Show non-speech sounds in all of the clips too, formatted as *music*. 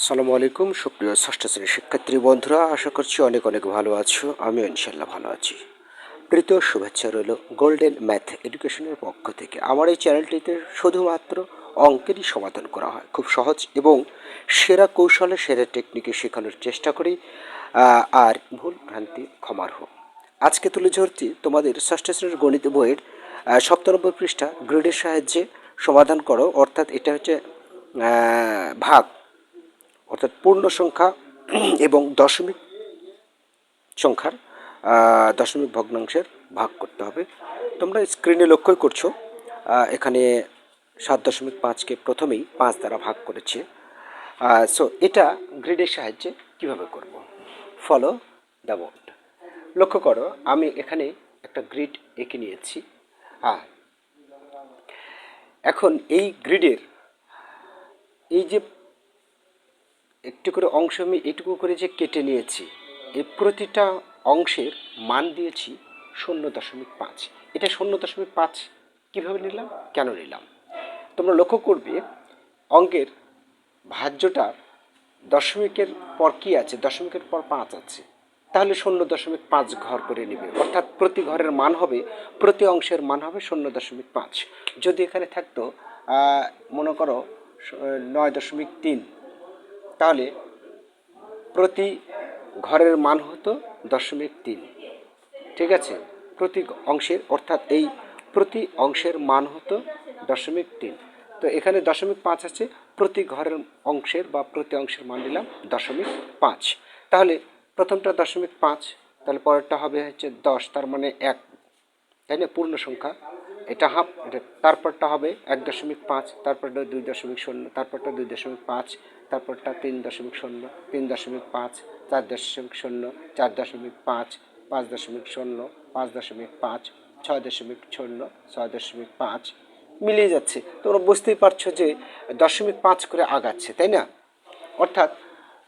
আসসালামু আলাইকুম, সুপ্রিয় ষষ্ঠ শ্রেণির শিক্ষার্থী বন্ধুরা, আশা করছি অনেক অনেক ভালো আছো, আমিও ইনশাল্লাহ ভালো আছি। প্রীত শুভেচ্ছা রইল গোল্ডেন ম্যাথ এডুকেশনের পক্ষ থেকে। আমার এই চ্যানেলটিতে শুধুমাত্র অঙ্কেরই সমাধান করা হয়। খুব সহজ এবং সেরা কৌশলে সেরা টেকনিকে শেখানোর চেষ্টা করি। আর ভুল ভ্রান্তি ক্ষমার হোক আজকে তুলে ধরছি তোমাদের ষষ্ঠ শ্রেণির গণিত বইয়ের নম্বর পৃষ্ঠা, গ্রেডের সাহায্যে সমাধান করো। অর্থাৎ এটা হচ্ছে ভাগ। অর্থাৎ পূর্ণ সংখ্যা *clears throat* এবং দশমিক সংখ্যার দশমিক ভগ্নাংশের ভাগ করতে হবে। তোমরা স্ক্রিনে লক্ষ্যই করছ এখানে সাত দশমিক পাঁচকে প্রথমেই পাঁচ দ্বারা ভাগ করেছে। সো এটা গ্রিডের সাহায্যে কীভাবে করব? ফলো দ্য বোর্ড লক্ষ্য করো, আমি এখানে একটা গ্রিড এঁকে নিয়েছি। হ্যাঁ এখন এই গ্রিডের এই যে একটু করে অংশ আমি এটুকু করে যে কেটে নিয়েছি এই প্রতিটা অংশের মান দিয়েছি শূন্য দশমিক পাঁচ। এটা শূন্য দশমিক পাঁচ কীভাবে নিলাম? কেন নিলাম? তোমরা লক্ষ্য করবে, অঙ্কের ভাজ্যটা দশমিকের পর কী আছে? দশমিকের পর পাঁচ আছে। তাহলে শূন্য দশমিক পাঁচ ঘর করে নেবে। অর্থাৎ প্রতি ঘরের মান হবে, প্রতি অংশের মান হবে শূন্য দশমিক পাঁচ। যদি এখানে থাকতো মনে করো নয় দশমিক তিন তাহলে প্রতি ঘরের মান হতো দশমিক তিন। ঠিক আছে? প্রতি অংশের, অর্থাৎ এই প্রতি অংশের মান হতো দশমিক তিন। তো এখানে দশমিক পাঁচ আছে, প্রতি ঘরের অংশের বা প্রতি অংশের মান নিলাম দশমিক পাঁচ। তাহলে প্রথমটা দশমিক পাঁচ, তাহলে পরেরটা হবে হচ্ছে দশ, তার মানে এক। তাই না? পূর্ণ সংখ্যা। এটা হাফ, এটা তারপরটা হবে এক দশমিক পাঁচ, তারপরটা দুই দশমিক শূন্য, তারপরটা দুই দশমিক পাঁচ তারপরটা তিন দশমিক শূন্য, তিন দশমিক পাঁচ, চার দশমিক শূন্য, চার দশমিক পাঁচ পাঁচ দশমিক শূন্য, পাঁচ দশমিক পাঁচ, ছয় দশমিক শূন্য, ছয় দশমিক পাঁচ। মিলিয়ে যাচ্ছে। তোমরা বুঝতেই পারছ যে দশমিক পাঁচ করে আগাচ্ছে, তাই না? অর্থাৎ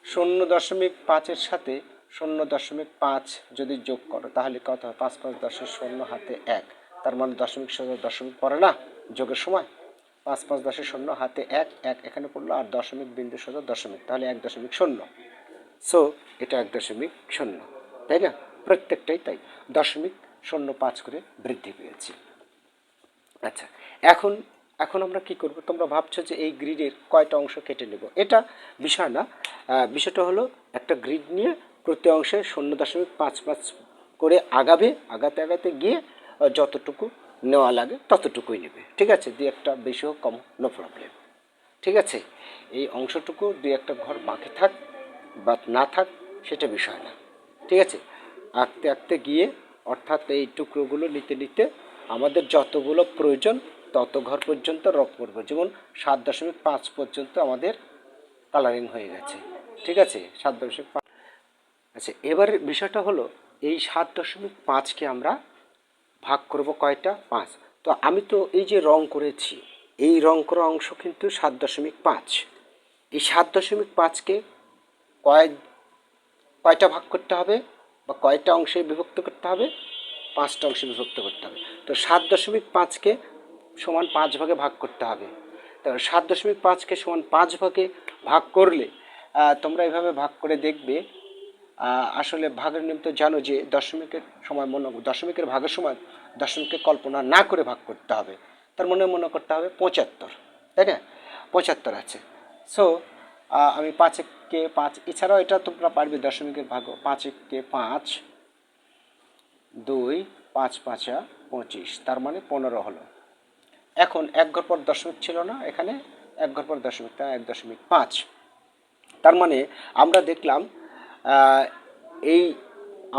শূন্য দশমিক পাঁচের সাথে শূন্য দশমিক পাঁচ যদি যোগ করো, তাহলে কত হয়? পাঁচ পাঁচ দশের শূন্য হাতে এক। তার মানে দশমিক শূন্য দশমিক পড়ে না যোগের সময়? পাঁচ পাঁচ দশের শূন্য, হাতে এক এক এখানে পড়ল, আর দশমিক বিন্দু সোজা দশমিক, তাহলে এক দশমিক শূন্য। সো এটা এক দশমিক শূন্য, তাই না? প্রত্যেকটাই তাই। দশমিক শূন্য পাঁচ করে বৃদ্ধি পেয়েছে। আচ্ছা এখন এখন আমরা কি করব? তোমরা ভাবছ যে এই গ্রিডের কয়টা অংশ কেটে নেব। এটা বিষয় না বিষয়টা হলো একটা গ্রিড নিয়ে প্রতি অংশে শূন্য দশমিক পাঁচ পাঁচ করে আগাবে, আগাতে আগাতে গিয়ে যতটুকু নেওয়া লাগে, ততটুকুই নেবে। ঠিক আছে? দুই একটা বেশি হোক কম নো প্রবলেম ঠিক আছে? এই অংশটুকু দুই একটা ঘর বাকি থাক বা না থাক, সেটা বিষয় না। ঠিক আছে? আঁকতে আঁকতে গিয়ে, অর্থাৎ এই টুকরোগুলো নিতে নিতে আমাদের যতগুলো প্রয়োজন, তত ঘর পর্যন্ত রং করব। যেমন সাত দশমিক পাঁচ পর্যন্ত আমাদের কালারিং হয়ে গেছে। ঠিক আছে? সাত দশমিক পাঁচ। আচ্ছা এবারের বিষয়টা হলো, এই সাত দশমিক পাঁচকে আমরা ভাগ করব কয়টা? পাঁচ। তো আমি তো এই যে রং করেছি, এই রং করা অংশ কিন্তু সাত দশমিক পাঁচ। এই সাত দশমিক পাঁচকে কয় কয়টা ভাগ করতে হবে বা কয়টা অংশে বিভক্ত করতে হবে? পাঁচটা অংশে বিভক্ত করতে হবে। তো সাত দশমিক পাঁচকে সমান পাঁচ ভাগে ভাগ করতে হবে। তো সাত দশমিক পাঁচকে সমান পাঁচ ভাগে ভাগ করলে তোমরা এভাবে ভাগ করে দেখবে আসলে ভাগের নিয়ম তো জানো যে দশমিকের সময় মনে দশমিকের ভাগের সময় দশমিককে কল্পনা না করে ভাগ করতে হবে। তার মনে মনে করতে হবে পঁচাত্তর, তাই না? পঁচাত্তর আছে। সো আমি পাঁচকে পাঁচ, এছাড়াও এটা তোমরা পারবে দশমিকের ভাগ পাঁচকে পাঁচ, দুই, পাঁচ পাঁচা পঁচিশ, তার মানে পনেরো হলো। এখন এক ঘর পর দশমিক ছিল না এখানে, এক ঘর পর দশমিক, তাই এক দশমিক পাঁচ। তার মানে আমরা দেখলাম এই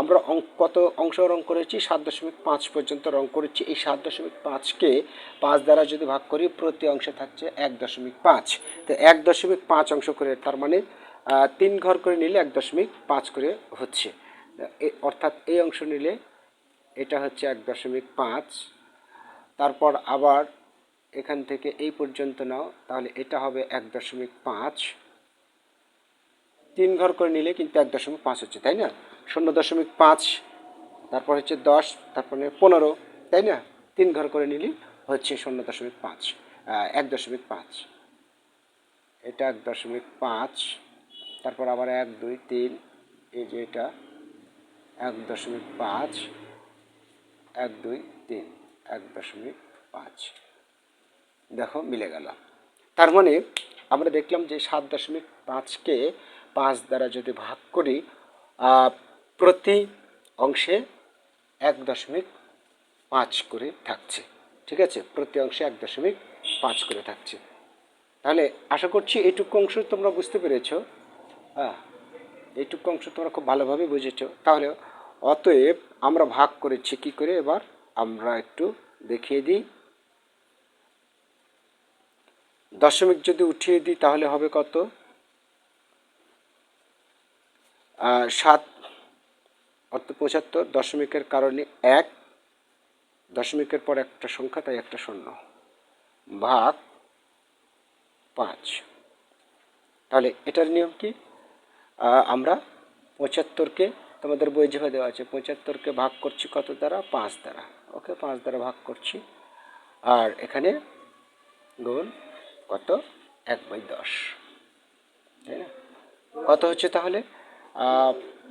আমরা কত অংশ রং করেছি? সাত দশমিক পাঁচ পর্যন্ত রং করেছি। এই সাত দশমিক পাঁচকে পাঁচ দ্বারা যদি ভাগ করি, প্রতি অংশে থাকছে এক দশমিক পাঁচ। তো এক দশমিক পাঁচ অংশ করে, তার মানে তিন ঘর করে নিলে এক দশমিক পাঁচ করে হচ্ছে। অর্থাৎ এই অংশ নিলে এটা হচ্ছে এক দশমিক পাঁচ। তারপর আবার এখান থেকে এই পর্যন্ত নাও, তাহলে এটা হবে এক দশমিক পাঁচ। তিন ঘর করে নিলে কিন্তু এক দশমিক পাঁচ হচ্ছে, তাই না? শূন্য দশমিক পাঁচ, তারপর হচ্ছে দশ, তারপরে পনেরো, তাই না? তিন ঘর করে নিলে হচ্ছে শূন্য দশমিক পাঁচ এক দশমিক পাঁচ। এটা এক দশমিক পাঁচ, তারপর আবার এক, দুই, তিন, এই যে এটা, এক দশমিক পাঁচ, এক, দুই, তিন, এক দশমিক পাঁচ। দেখো, মিলে গেল। তার মানে আমরা দেখলাম যে সাত দশমিক পাঁচকে পাঁচ দ্বারা যদি ভাগ করি প্রতি অংশে এক দশমিক পাঁচ করে থাকছে। ঠিক আছে? প্রতি অংশে এক দশমিক পাঁচ করে থাকছে। তাহলে আশা করছি এইটুকু অংশ তোমরা বুঝতে পেরেছ। হ্যাঁ এইটুকু অংশ তোমরা খুব ভালোভাবে বুঝেছ। তাহলে অতএব আমরা ভাগ করেছি কি করে এবার? আমরা একটু দেখিয়ে দিই। দশমিক যদি উঠিয়ে দিই তাহলে হবে কত? সাত, অর্থ পঁচাত্তর দশমিকের কারণে এক, দশমিকের পর একটা সংখ্যা, তাই একটা শূন্য। ভাগ পাঁচ। তাহলে এটার নিয়ম কি? আমরা পঁচাত্তরকে, তোমাদের বই যেভাবে দেওয়া আছে, পঁচাত্তরকে ভাগ করছি কত দ্বারা? পাঁচ দ্বারা। ওকে, পাঁচ দ্বারা ভাগ করছি। আর এখানে গুণ কত? এক বাই দশ। তাই না? কত হচ্ছে তাহলে?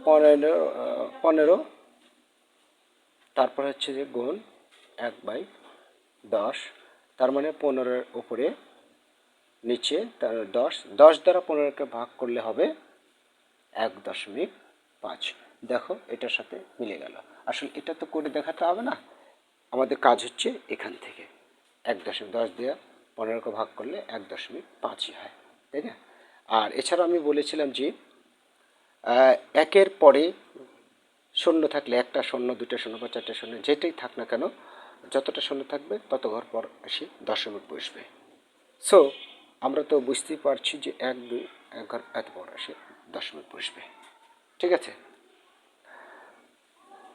পনেরো পনেরো। তারপর হচ্ছে যে গুণ এক বাই দশ। তার মানে পনেরোর উপরে নিচে তার দশ। দশ দ্বারা পনেরোকে ভাগ করলে হবে এক দশমিক পাঁচ। দেখো, এটার সাথে মিলে গেল। আসলে এটা তো করে দেখাতে হবে না। আমাদের কাজ হচ্ছে এখান থেকে। এক দশমিক দশ দিয়ে পনেরোকে ভাগ করলে এক দশমিক পাঁচই হয়, তাই না? আর এছাড়া আমি বলেছিলাম যে একের পরে শূন্য থাকলে একটা শূন্য দুটো শূন্য বা চারটে শূন্য, যেটাই থাক না কেন, যতটা শূন্য থাকবে, তত ঘর পর এসে দশমিক বসবে। সো আমরা তো বুঝতেই পারছি যে এক, দুই, এক ঘর এত বড় আসে দশমিক বসবে। ঠিক আছে?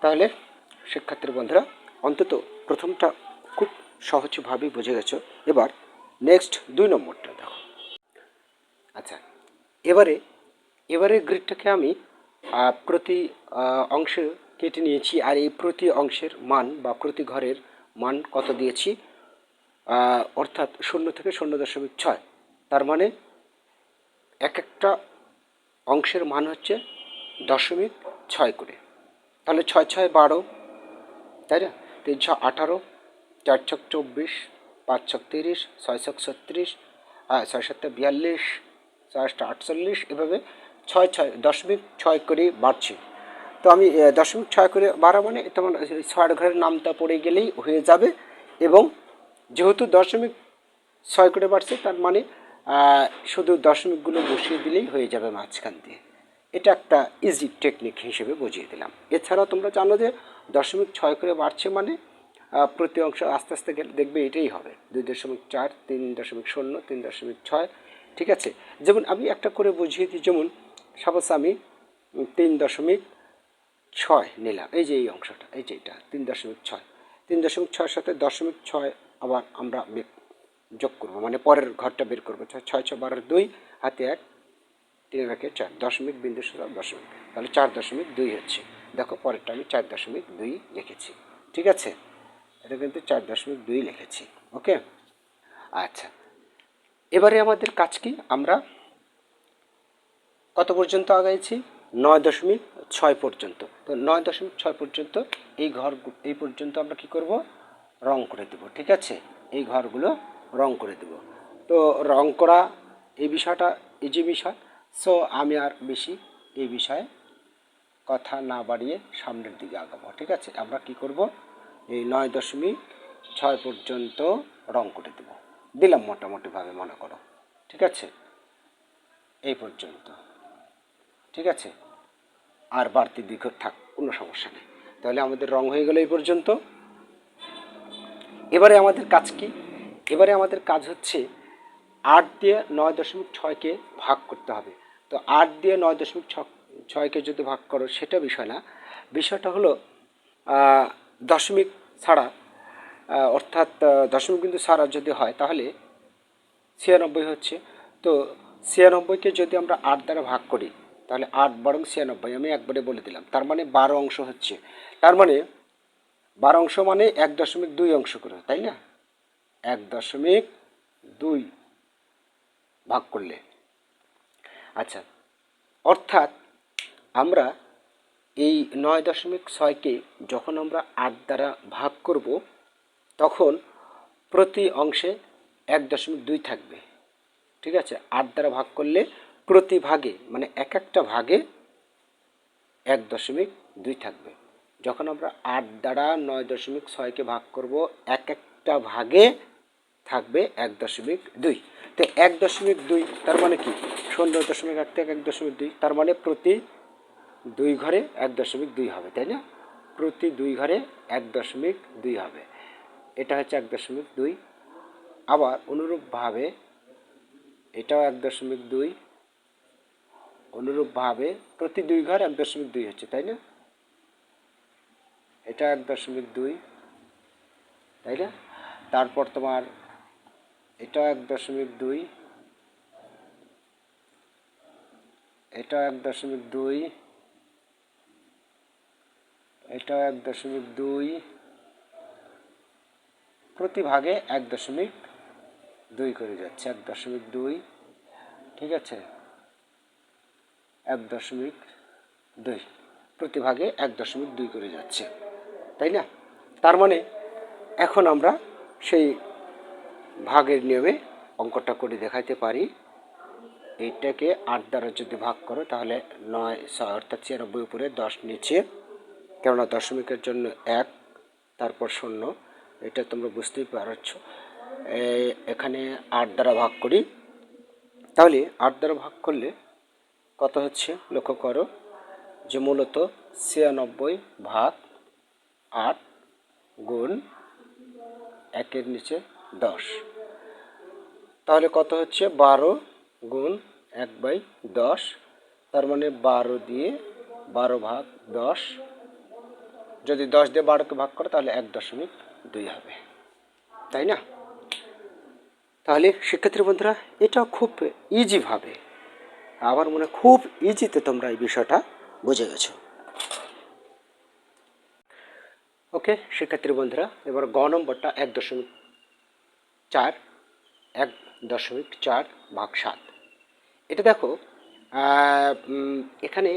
তাহলে শিক্ষার্থীর বন্ধুরা, অন্তত প্রথমটা খুব সহজভাবেই বুঝে গেছো। এবার নেক্সট দুই নম্বরটা দেখো। আচ্ছা এবারে এবারে গ্রিডটাকে আমি প্রতি অংশে কেটে নিয়েছি, আর এই প্রতি অংশের মান বা প্রতি ঘরের মান কত দিয়েছি? অর্থাৎ শূন্য থেকে শূন্য দশমিক ছয়। তার মানে এক একটা অংশের মান হচ্ছে দশমিক ছয় করে। তাহলে ছয় ছয় বারো, তাই না? তিন ছ আঠারো, চার ছক চব্বিশ, পাঁচ ছক তিরিশ, ছয় ছক ছত্রিশ ছয় সাতটা বিয়াল্লিশ, ছয় আটটা আটচল্লিশ, এভাবে ছয় ছয়, দশমিক ছয় করে বাড়ছে। তো আমি দশমিক ছয় করে বাড়া মানে তোমার ছয় ঘরের নামটা পড়ে গেলেই হয়ে যাবে এবং যেহেতু দশমিক ছয় করে বাড়ছে, তার মানে শুধু দশমিকগুলো বসিয়ে দিলেই হয়ে যাবে মাঝখান দিয়ে। এটা একটা ইজি টেকনিক হিসেবে বুঝিয়ে দিলাম। এছাড়াও তোমরা জানো যে দশমিক ছয় করে বাড়ছে মানে প্রতি অংশ আস্তে আস্তে গেলে দেখবে এটাই হবে। দুই দশমিক চার, তিন দশমিক শূন্য, তিন দশমিক ছয়, ঠিক আছে? যেমন আমি একটা করে বুঝিয়ে দিই, যেমন সাপোজ আমি তিন দশমিক ছয় নিলাম। এই যে এই অংশটা, এই যে এটা, তিন দশমিক ছয়। তিন দশমিক ছয়ের সাথে দশমিক ছয় আবার আমরা যোগ করব মানে পরের ঘরটা বের করব। ছয় ছয় ছয়, বারো, দুই, হাতে এক, তিন রাখে চার, দশমিক বিন্দু সোজা দশমিক। তাহলে চার দশমিক দুই হচ্ছে। দেখো পরেরটা আমি চার দশমিক দুই লিখেছি। ঠিক আছে? এটা কিন্তু চার দশমিক দুই লিখেছি। ওকে? আচ্ছা। এবারে আমাদের কাজ কি? আমরা কত পর্যন্ত আগাইছি? নয় দশমিক ছয় পর্যন্ত। তো নয় দশমিক ছয় পর্যন্ত এই ঘর, এই পর্যন্ত আমরা কি করব? রং করে দেব, ঠিক আছে? এই ঘরগুলো রং করে দেব। তো রং করা এই বিষয়টা, এই যে বিষয় সো আমি আর বেশি এই বিষয়ে কথা না বাড়িয়ে সামনের দিকে আগাবো, ঠিক আছে? আমরা কি করব? এই নয় দশমিক ছয় পর্যন্ত রং করে দেব। দিলাম মোটামুটিভাবে, মনে করো, ঠিক আছে? এই পর্যন্ত। ঠিক আছে? আর বাড়তি দিক থাক, কোনো সমস্যা নেই। তাহলে আমাদের রং হয়ে গেল এই পর্যন্ত। এবারে আমাদের কাজ কি? এবারে আমাদের কাজ হচ্ছে আট দিয়ে নয় দশমিক ছয়কে ভাগ করতে হবে। তো আট দিয়ে নয় দশমিক ছয়কে যদি ভাগ করো, সেটা বিষয় না। বিষয়টা হলো দশমিক ছাড়া অর্থাৎ দশমিক বিন্দু ছাড়া যদি হয়, তাহলে ছিয়ানব্বই হচ্ছে। তো ছিয়ানব্বইকে যদি আমরা আট দ্বারা ভাগ করি তাহলে আট বারং ছিয়ানব্বই, আমি একবারে বলে দিলাম। তার মানে বারো অংশ হচ্ছে। তার মানে বারো অংশ মানে এক দশমিক দুই অংশ করে, তাই না? এক দশমিক দুই ভাগ করলে। আচ্ছা অর্থাৎ আমরা এই নয় দশমিক ছয়কে যখন আমরা আট দ্বারা ভাগ করব, তখন প্রতি অংশে এক দশমিক দুই থাকবে। ঠিক আছে? আট দ্বারা ভাগ করলে প্রতি ভাগে মানে এক একটা ভাগে এক দশমিক দুই থাকবে। যখন আমরা আট দ্বারা নয় দশমিক ছয়কে ভাগ করব, এক একটা ভাগে থাকবে এক দশমিক দুই। তো এক দশমিক দুই, তার মানে কি? শূন্য দশমিক এক থেকে এক দশমিক দুই, তার মানে প্রতি দুই ঘরে এক দশমিক দুই হবে, তাই না? প্রতি দুই ঘরে এক দশমিক দুই হবে। এটা হচ্ছে এক দশমিক দুই। আবার অনুরূপভাবে এটাও এক দশমিক দুই অনুরূপভাবে প্রতি দুই ঘর এক দশমিক দুই হচ্ছে, তাই না? এটা এক দশমিক দুই, তাই না? তারপর তোমার এটা এক দশমিক দুই, এটা এক দশমিক দুই, এটা এক দশমিক দুই প্রতি ভাগে এক দশমিক দুই করে যাচ্ছে, এক দশমিক দুই, ঠিক আছে? এক দশমিক দুই। প্রতি ভাগে এক দশমিক দুই করে যাচ্ছে, তাই না? তার মানে এখন আমরা সেই ভাগের নিয়মে অঙ্কটা করে দেখাইতে পারি। এইটাকে আট দ্বারা যদি ভাগ করো, তাহলে নয়, ছয়, অর্থাৎ ছিয়ানব্বই উপরে দশ নিচে। কেননা দশমিকের জন্য এক, তারপর শূন্য। এটা তোমরা বুঝতেই পারছ। এখানে আট দ্বারা ভাগ করি। তাহলে আট দ্বারা ভাগ করলে কত হচ্ছে? লক্ষ্য করো। যে মূলত ছিয়ানব্বই ভাগ আট গুণ একের নিচে দশ। তাহলে কত হচ্ছে? বারো গুণ এক বাই দশ। তার মানে বারো দিয়ে বারো ভাগ দশ। যদি দশ দিয়ে বারোকে ভাগ করে, তাহলে এক দশমিক দুই হবে। তাই না? তাহলে শিক্ষার্থী বন্ধুরা এটা খুব ইজিভাবে আমার মনে খুব ইজিতে তোমরা এই বিষয়টা বুঝে গেছো। ওকে শিক্ষার্থী বন্ধুরা, এবার গ নম্বরটা এক দশমিক চার, এক দশমিক চার ভাগ সাত। এটা দেখো এখানে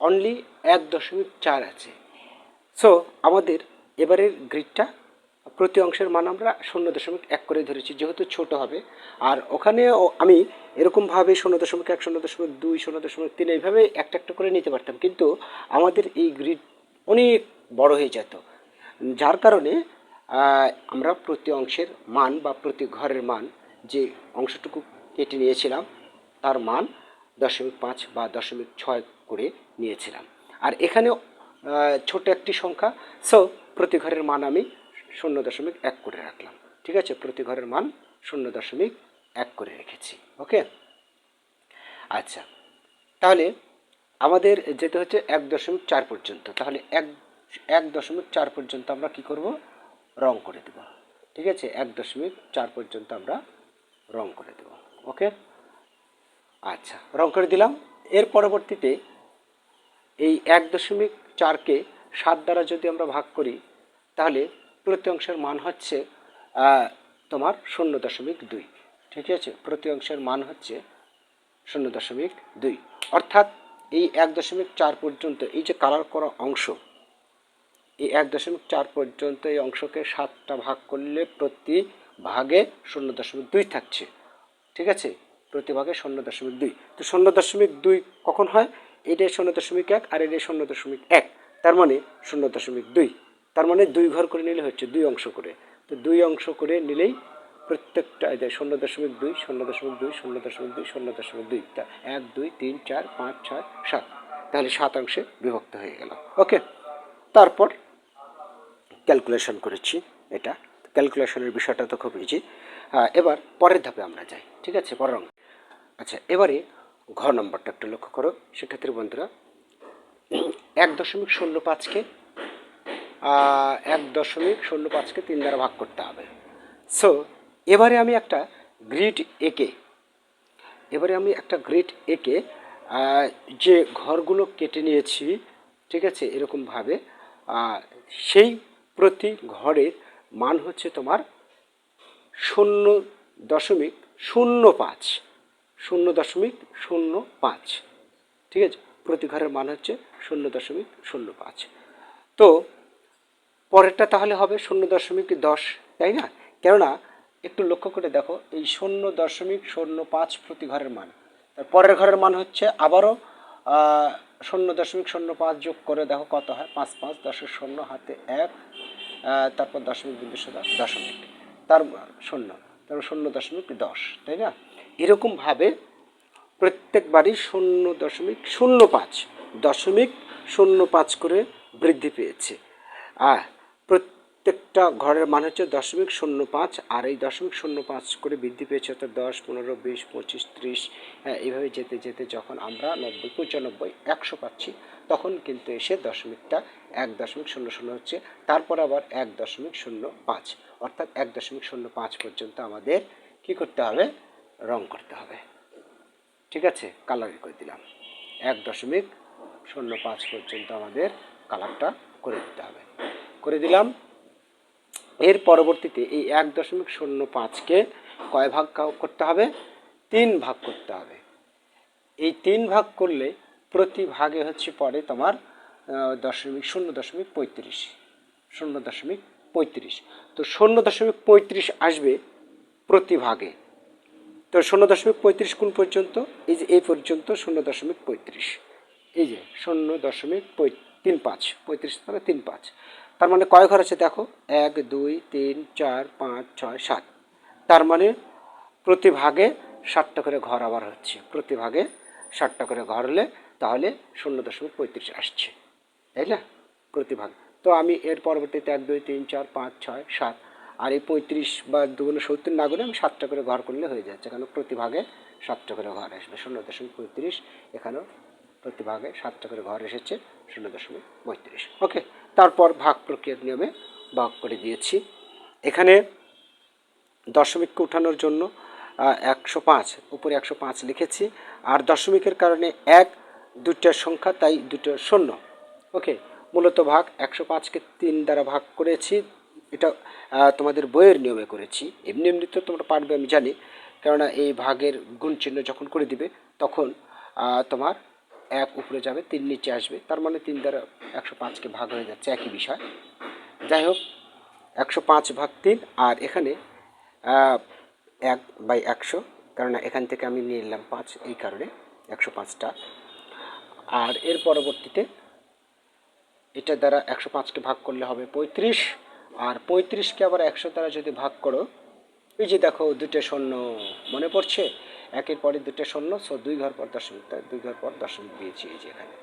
অনলি এক দশমিক চার আছে। সো আমাদের এবারের গ্রিডটা প্রতি অংশের মান আমরা শূন্য দশমিক এক করে ধরেছি, যেহেতু ছোট হবে। আর ওখানে আমি এরকমভাবে শূন্য দশমিক এক, শূন্য দশমিক দুই, শূন্য দশমিক তিন এইভাবে একটা একটা করে নিতে পারতাম। কিন্তু আমাদের এই গ্রিড অনেক বড় হয়ে যেত। যার কারণে আমরা প্রতি অংশের মান বা প্রতি ঘরের মান যে অংশটুকু কেটে নিয়েছিলাম, তার মান দশমিক পাঁচ বা দশমিক ছয় করে নিয়েছিলাম। আর এখানেও ছোট একটি সংখ্যা। সো প্রতি ঘরের মান আমি শূন্য দশমিক এক করে রাখলাম। ঠিক আছে? প্রতি ঘরের মান শূন্য দশমিক এক করে রেখেছি। ওকে? আচ্ছা। তাহলে আমাদের যেতে হচ্ছে এক দশমিক চার পর্যন্ত। তাহলে এক এক দশমিক চার পর্যন্ত আমরা কি করব? রং করে দেব। ঠিক আছে? এক দশমিক চার পর্যন্ত আমরা রং করে দেব। ওকে? আচ্ছা। রং করে দিলাম। এর পরবর্তীতে এই এক দশমিক চারকে সাত দ্বারা যদি আমরা ভাগ করি, তাহলে প্রতি অংশের মান হচ্ছে তোমার শূন্য দশমিক দুই। ঠিক আছে? প্রতি অংশের মান হচ্ছে শূন্য দশমিক দুই। অর্থাৎ এই এক দশমিক চার পর্যন্ত এই যে কালার করা অংশ, এই এক দশমিক চার পর্যন্ত এই অংশকে সাতটা ভাগ করলে প্রতি ভাগে শূন্য দশমিক দুই থাকছে। ঠিক আছে? প্রতি ভাগে শূন্য দশমিক দুই। তো শূন্য দশমিক দুই কখন হয়? এটাই শূন্য দশমিক এক আর এটাই শূন্য দশমিক এক। তার মানে শূন্য দশমিক দুই। তার মানে দুই ঘর করে নিলে হচ্ছে দুই অংশ করে। তো দুই অংশ করে নিলেই প্রত্যেকটা এই যে শূন্য দশমিক দুই, শূন্য দশমিক দুই, শূন্য দশমিক দুই, শূন্য দশমিক দুই, তা এক, দুই, তিন, চার, পাঁচ, ছয়, সাত। তাহলে সাত অংশে বিভক্ত হয়ে গেল। ওকে, তারপর ক্যালকুলেশন করেছি এটা। ক্যালকুলেশনের বিষয়টা তো খুব ইজি এবার পরের ধাপে আমরা যাই, ঠিক আছে? পরের অঙ্ক আচ্ছা এবারে ঘর নম্বরটা একটু লক্ষ্য করো। শিক্ষার্থীর বন্ধুরা, এক দশমিক শূন্য পাঁচকে এক দশমিক শূন্য পাঁচকে তিন দ্বারা ভাগ করতে হবে। সো এবারে আমি একটা গ্রিড একে এবারে আমি একটা গ্রিড একে যে ঘরগুলো কেটে নিয়েছি, ঠিক আছে, এরকমভাবে সেই প্রতি ঘরের মান হচ্ছে তোমার শূন্য দশমিক শূন্য পাঁচ, শূন্য দশমিক শূন্য পাঁচ, ঠিক আছে, প্রতি ঘরের মান হচ্ছে শূন্য দশমিক শূন্য পাঁচ। তো পরেরটা তাহলে হবে শূন্য দশমিক দশ, তাই না? কেননা, একটু লক্ষ্য করে দেখো, এই শূন্য দশমিক শূন্য পাঁচ প্রতি ঘরের মান। তার পরের ঘরের মান হচ্ছে আবারও শূন্য দশমিক শূন্য পাঁচ যোগ করে দেখো কত হয়? পাঁচ পাঁচ দশের শূন্য হাতে এক তারপর দশমিক বিন্দু সোজা দশমিক। তার শূন্য, তারপর শূন্য দশমিক দশ, তাই না? এরকমভাবে প্রত্যেকবারই শূন্য দশমিক শূন্য পাঁচ, দশমিক শূন্য পাঁচ করে বৃদ্ধি পেয়েছে। আর প্রত্যেকটা ঘরের মান হচ্ছে দশমিক শূন্য পাঁচ, আর এই দশমিক শূন্য পাঁচ করে বৃদ্ধি পেয়েছে অর্থাৎ দশ, পনেরো, বিশ, পঁচিশ, ত্রিশ হ্যাঁ এইভাবে যেতে যেতে যখন আমরা নব্বই, পঁচানব্বই, একশো পাচ্ছি, তখন কিন্তু এসে দশমিকটা এক দশমিক শূন্য শূন্য হচ্ছে, তারপর আবার এক দশমিক শূন্য পাঁচ, অর্থাৎ এক দশমিক শূন্য পাঁচ পর্যন্ত আমাদের কি করতে হবে? রং করতে হবে। ঠিক আছে? কালার করে দিলাম। এক দশমিক শূন্য পাঁচ পর্যন্ত আমাদের কালারটা করে দিতে হবে। করে দিলাম। এর পরবর্তীতে এই এক দশমিক শূন্য পাঁচকে কয় ভাগ করতে হবে? তিন ভাগ করতে হবে। এই তিন ভাগ করলে প্রতি ভাগে হচ্ছে পরে তোমার দশমিক শূন্য দশমিক পঁয়ত্রিশ। শূন্য দশমিক পঁয়ত্রিশ। তো শূন্য দশমিক পঁয়ত্রিশ আসবে প্রতি ভাগে। তো শূন্য দশমিক পঁয়ত্রিশ কোন পর্যন্ত? এই যে এই পর্যন্ত শূন্য দশমিক পঁয়ত্রিশ। এই যে শূন্য দশমিক তিন পাঁচ। পঁয়ত্রিশ মানে তিন পাঁচ। তার মানে কয় ঘর আছে দেখো? এক, দুই, তিন, চার, পাঁচ, ছয়, সাত। তার মানে প্রতি ভাগে ষাটটা করে ঘর আবার হচ্ছে। প্রতি ভাগে ষাটটা করে ঘর হলে তাহলে শূন্য দশমিক পঁয়ত্রিশ আসছে। তাই না? প্রতি ভাগ তো আমি এর পরবর্তীতে এক, দুই, তিন, চার, পাঁচ, ছয়, সাত আর এই পঁয়ত্রিশ বা দুগুণ সত্তর না করে আমি সাতটা করে ঘর করলে হয়ে যাচ্ছে। কারণ প্রতিভাগে সাতটা করে ঘর আসবে। শূন্য দশমিক পঁয়ত্রিশ এখানেও প্রতিভাগে সাতটা করে ঘর এসেছে। শূন্য দশমিক পঁয়ত্রিশ। ওকে? তারপর ভাগ প্রক্রিয়ার নিয়মে ভাগ করে দিয়েছি। এখানে দশমিককে উঠানোর জন্য একশো পাঁচ, উপরে একশো পাঁচ লিখেছি। আর দশমিকের কারণে এক দুটার সংখ্যা, তাই দুটো শূন্য। ওকে মূলত ভাগ একশো পাঁচকে তিন দ্বারা ভাগ করেছি। এটা তোমাদের বইয়ের নিয়মে করেছি। এমনি এমনি তো তোমরা পারবে, আমি জানি। কেননা এই ভাগের গুণ চিহ্ন যখন করে দিবে, তখন তোমার এক উপরে যাবে, তিন নিচে আসবে। তার মানে তিন দ্বারা একশো পাঁচকে ভাগ হয়ে যাচ্ছে, একই বিষয়। যাই হোক, একশো পাঁচ ভাগ তিন, আর এখানে এক বাই একশো কারণ এখান থেকে আমি নিয়ে নিলাম পাঁচ, এই কারণে একশো পাঁচটা। আর এর পরবর্তীতে এটা দ্বারা একশো পাঁচকে ভাগ করলে হবে পঁয়ত্রিশ, আর পঁয়ত্রিশকে আবার একশো দ্বারা যদি ভাগ করো, এই যে দেখো দুটো শূন্য মনে পড়ছে? একের পরে দুটো শূন্য সো দুই ঘর পর দশমিক, তাই দুই ঘর পর দশমিক দিয়েছি এই যে এখানে।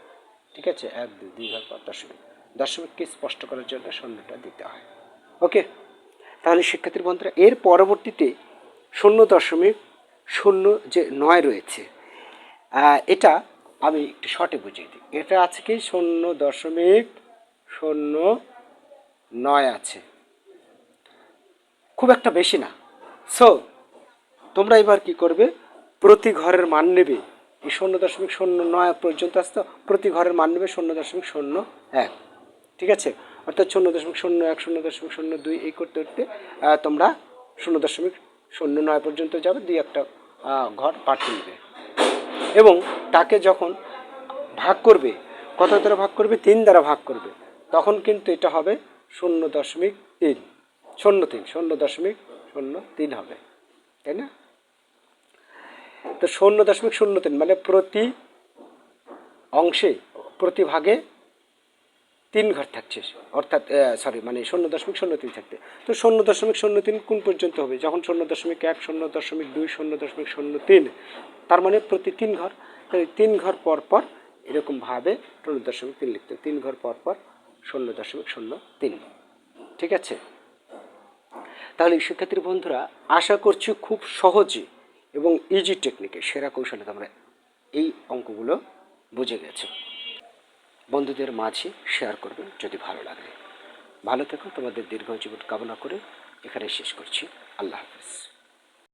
ঠিক আছে? এক, দুই দুই ঘর পর দশমিক। দশমিককে স্পষ্ট করার জন্য শূন্যটা দিতে হয়। ওকে তাহলে শিক্ষার্থীর বন্ধুরা, এর পরবর্তীতে শূন্য দশমিক, শূন্য যে নয় রয়েছে এটা আমি একটু শর্টে বুঝিয়ে দিই। এটা আছে কি? শূন্য দশমিক, শূন্য নয় আছে। খুব একটা বেশি না। সো তোমরা এবার কি করবে? প্রতি ঘরের মান নেবে। এই শূন্য দশমিক শূন্য নয় পর্যন্ত আসতে, প্রতি ঘরের মান নেবে শূন্য দশমিক শূন্য এক। ঠিক আছে? অর্থাৎ শূন্য দশমিক শূন্য এক, শূন্য দশমিক শূন্য দুই, এই করতে করতে তোমরা শূন্য দশমিক শূন্য নয় পর্যন্ত যাবে, দুই একটা ঘর পাঠিয়ে নেবে। এবং তাকে যখন ভাগ করবে, কত দ্বারা ভাগ করবে? তিন দ্বারা ভাগ করবে। তখন কিন্তু এটা হবে শূন্য দশমিক তিন। শূন্য তিন, শূন্য দশমিক শূন্য তিন হবে। তাই না? তো শূন্য দশমিক শূন্য তিন মানে প্রতি অংশে, প্রতি ভাগে তিন ঘর থাকছে, অর্থাৎ সরি মানে শূন্য দশমিক শূন্য তিন থাকতে তো শূন্য দশমিক শূন্য তিন কোন পর্যন্ত হবে? যখন শূন্য দশমিক এক, শূন্য দশমিক দুই, শূন্য দশমিক শূন্য তিন, তার মানে প্রতি তিন ঘর তিন ঘর পর পর এরকমভাবে শূন্য দশমিক তিন লিখতে তিন ঘর পর পর শূন্য দশমিক শূন্য তিন, ঠিক আছে? তাহলে শিক্ষার্থীর বন্ধুরা, আশা করছি খুব সহজে এবং ইজি টেকনিকে সেরা কৌশলে তোমরা এই অঙ্কগুলো বুঝে গেছো। বন্ধুদের মাঝে শেয়ার করবে যদি ভালো লাগে। ভালো থেকো, তোমাদের দীর্ঘ জীবন কামনা করে এখানে শেষ করছি। আল্লাহ হাফিজ।